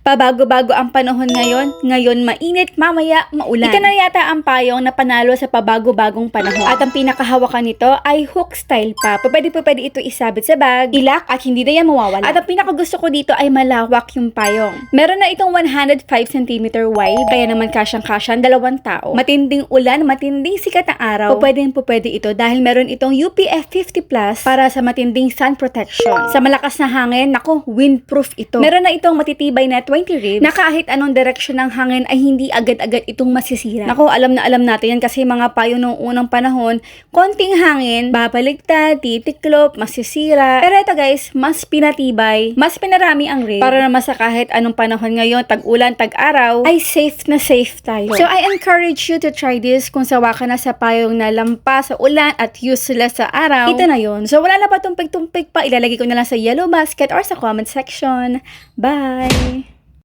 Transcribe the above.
Pabago-bago ang panahon ngayon. Ngayon mainit, mamaya maulan. Ito na yata ang payong na panalo sa pabago-bagong panahon. At ang pinakahawakan nito ay hook style pa. Pwede pa pwede ito isabit sa bag, ilak at hindi na yan mawawala. At ang pinakagusto ko dito ay malawak yung payong. Meron na itong 105 cm wide, kaya naman kasyang-kasyan dalawang tao. Matinding ulan, matinding sikat ng araw, pwede po pwede ito dahil meron itong UPF 50 plus para sa matinding sun protection. Sa malakas na hangin, nako, windproof ito. Meron na itong matitibay na 20 ribs na kahit anong direksyon ng hangin ay hindi agad-agad itong masisira. Nako, alam na alam natin yan kasi mga payo noong unang panahon, konting hangin, babaligtad, titiklop, masisira. Pero ito guys, mas pinatibay, mas pinarami ang rib para naman sa kahit anong panahon ngayon, tag-ulan, tag-araw, ay safe na safe tayo. So I encourage you to try this kung sawa ka na sa payong na lampas sa ulan at useless sa araw. Ito na yon. So wala na pa tumpik-tumpik pa, ilalagay ko na lang sa yellow basket or sa comment section. Bye!